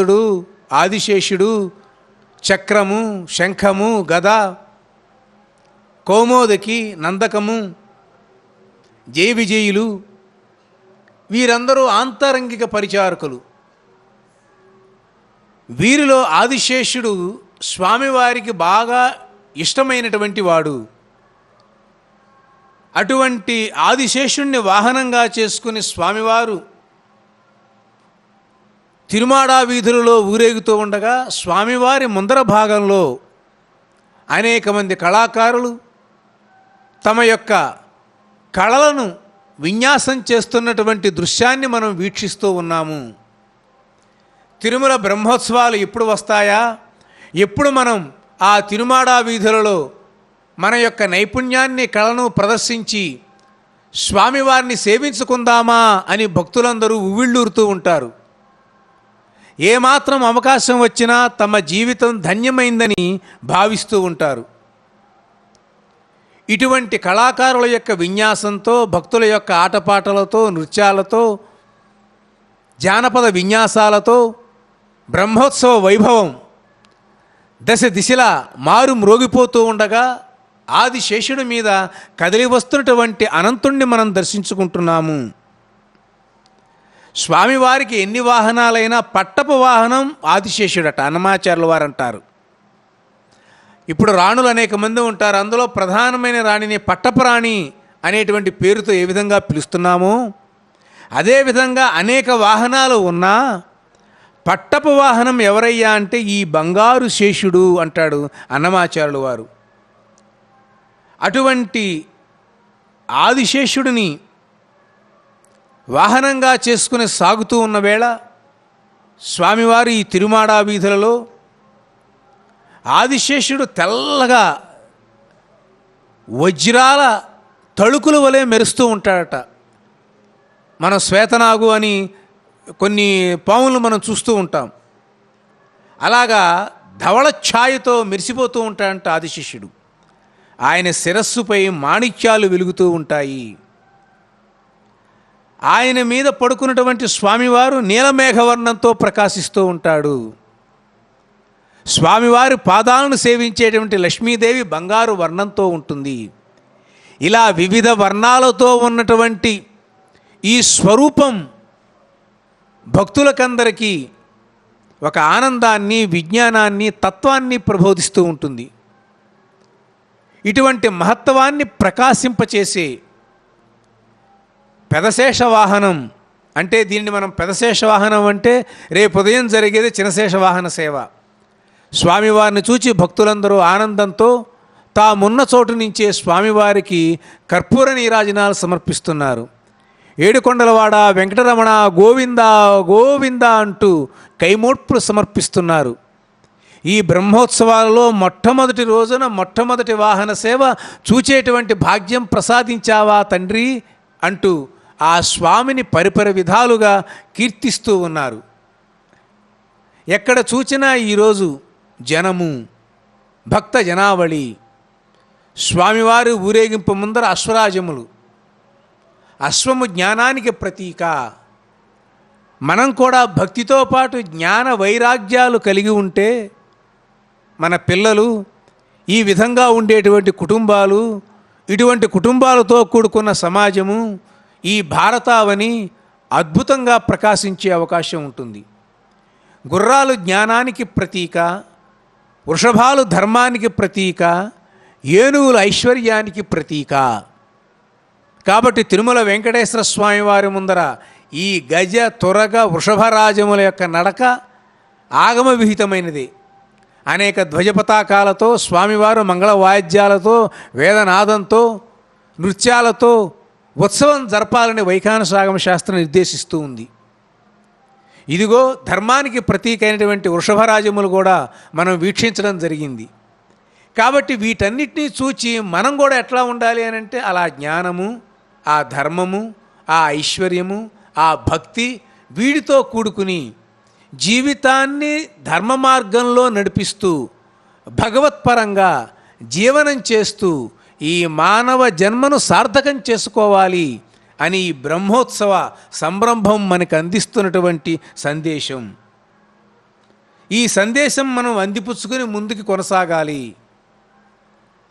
భగవంతుడు ఆదిశేషుడు చక్రము శంఖము గద కౌమోదకి నందకము జయ విజయులు వీరందరూ ఆంతరంగిక పరిచారకులు. వీరిలో ఆదిశేషుడు స్వామివారికి బాగా ఇష్టమైనటువంటి వాడు. అటువంటి ఆదిశేషుణ్ణి వాహనంగా చేసుకుని స్వామివారు తిరుమాడా వీధులలో ఊరేగుతూ ఉండగా స్వామివారి ముందర భాగంలో అనేక మంది కళాకారులు తమ యొక్క కళలను విన్యాసం చేస్తున్నటువంటి దృశ్యాన్ని మనం వీక్షిస్తూ ఉన్నాము. తిరుమల బ్రహ్మోత్సవాలు ఎప్పుడు వస్తాయా? ఎప్పుడు మనం ఆ తిరుమాడా వీధులలో మన యొక్క నైపుణ్యాన్ని కళను ప్రదర్శించి స్వామివారిని సేవించుకుందామా అని భక్తులందరూ ఉవ్విళ్ళూరుతూ ఉంటారు. ఏమాత్రం అవకాశం వచ్చినా తమ జీవితం ధన్యమైందని భావిస్తూ ఉంటారు. ఇటువంటి కళాకారుల యొక్క విన్యాసంతో భక్తుల యొక్క ఆటపాటలతో నృత్యాలతో జానపద విన్యాసాలతో బ్రహ్మోత్సవ వైభవం దశ దిశలా మారు మ్రోగిపోతూ ఉండగా ఆది శేషుడి మీద కదిలి వస్తున్నటువంటి అనంతుణ్ణి మనం దర్శించుకుంటున్నాము. స్వామివారికి ఎన్ని వాహనాలైనా పట్టపు వాహనం ఆదిశేషుడట అన్నమాచార్యుల వారు అంటారు ఇప్పుడు రాణులు అనేక మంది ఉంటారు అందులో ప్రధానమైన రాణిని పట్టపురాణి అనేటువంటి పేరుతో ఏ విధంగా పిలుస్తున్నామో అదేవిధంగా అనేక వాహనాలు ఉన్నా పట్టపు వాహనం ఎవరయ్యా అంటే ఈ బంగారు శేషుడు అంటాడు అన్నమాచారులు వారు. అటువంటి ఆదిశేషుడిని వాహనంగా చేసుకుని సాగుతూ ఉన్న వేళ స్వామివారి ఈ తిరుమాడా వీధులలో ఆదిశేషుడు తెల్లగా వజ్రాల తళుకుల వలె మెరుస్తూ ఉంటాడట. మన శ్వేతనాగు అని కొన్ని పాములు మనం చూస్తూ ఉంటాం. అలాగా ధవళ ఛాయతో మెరిసిపోతూ ఉంటాడంట ఆదిశిష్యుడు ఆయన శిరస్సుపై మాణిక్యాలు వెలుగుతూ ఉంటాయి. ఆయన మీద పడుకున్నటువంటి స్వామివారు నీలమేఘవర్ణంతో ప్రకాశిస్తూ ఉంటాడు. స్వామివారి పాదాలను సేవించేటువంటి లక్ష్మీదేవి బంగారు వర్ణంతో ఉంటుంది. ఇలా వివిధ వర్ణాలతో ఉన్నటువంటి ఈ స్వరూపం భక్తులకందరికీ ఒక ఆనందాన్ని విజ్ఞానాన్ని తత్వాన్ని ప్రబోధిస్తూ ఉంటుంది. ఇటువంటి మహత్వాన్ని ప్రకాశింపచేసే పెదశేష వాహనం అంటే దీన్ని మనం పెదశేష వాహనం అంటే రేపు ఉదయం జరిగేది చినశేష వాహన సేవ. స్వామివారిని చూచి భక్తులందరూ ఆనందంతో తామున్న చోటు నుంచే స్వామివారికి కర్పూర నీరాజనాలు సమర్పిస్తున్నారు. ఏడుకొండలవాడ వెంకటరమణ గోవింద గోవింద అంటూ కైమోడ్పులు సమర్పిస్తున్నారు. ఈ బ్రహ్మోత్సవాలలో మొట్టమొదటి రోజున మొట్టమొదటి వాహన సేవ చూచేటువంటి భాగ్యం ప్రసాదించావా తండ్రి అంటూ ఆ స్వామిని పరిపర విధాలుగా కీర్తిస్తూ ఉన్నారు. ఎక్కడ చూచినా ఈరోజు జనము భక్త జనావళి స్వామివారి ఊరేగింపు ముందర అశ్వరాజములు అశ్వము జ్ఞానానికి ప్రతీక. మనం కూడా భక్తితో పాటు జ్ఞాన వైరాగ్యాలు కలిగి ఉంటే మన పిల్లలు ఈ విధంగా ఉండేటువంటి కుటుంబాలు ఇటువంటి కుటుంబాలతో కూడుకున్న సమాజము ఈ భారతావని అద్భుతంగా ప్రకాశించే అవకాశం ఉంటుంది. గుర్రాలు జ్ఞానానికి ప్రతీక వృషభాలు ధర్మానికి ప్రతీక ఏనుగులు ఐశ్వర్యానికి ప్రతీక. కాబట్టి తిరుమల వెంకటేశ్వర స్వామి వారి ముందర ఈ గజ తురగ వృషభరాజముల యొక్క నడక ఆగమ విహితమైనది. అనేక ధ్వజపతాకాలతో స్వామివారు మంగళ వాయిద్యాలతో వేదనాదంతో నృత్యాలతో ఉత్సవం జరపాలని వైఖానసాగమ శాస్త్రం నిర్దేశిస్తూ ఉంది. ఇదిగో ధర్మానికి ప్రతీక అయినటువంటి వృషభరాజములు కూడా మనం వీక్షించడం జరిగింది. కాబట్టి వీటన్నిటినీ చూచి మనం కూడా ఎట్లా ఉండాలి అని అంటే అలా జ్ఞానము ఆ ధర్మము ఆ ఐశ్వర్యము ఆ భక్తి వీడితో కూడుకుని జీవితాన్ని ధర్మ మార్గంలో నడిపిస్తూ భగవత్పరంగా జీవనం చేస్తూ ఈ మానవ జన్మను సార్థకం చేసుకోవాలి అని ఈ బ్రహ్మోత్సవ సంరంభం మనకు అందిస్తున్నటువంటి సందేశం. ఈ సందేశం మనం అందిపుచ్చుకొని ముందుకు కొనసాగాలి.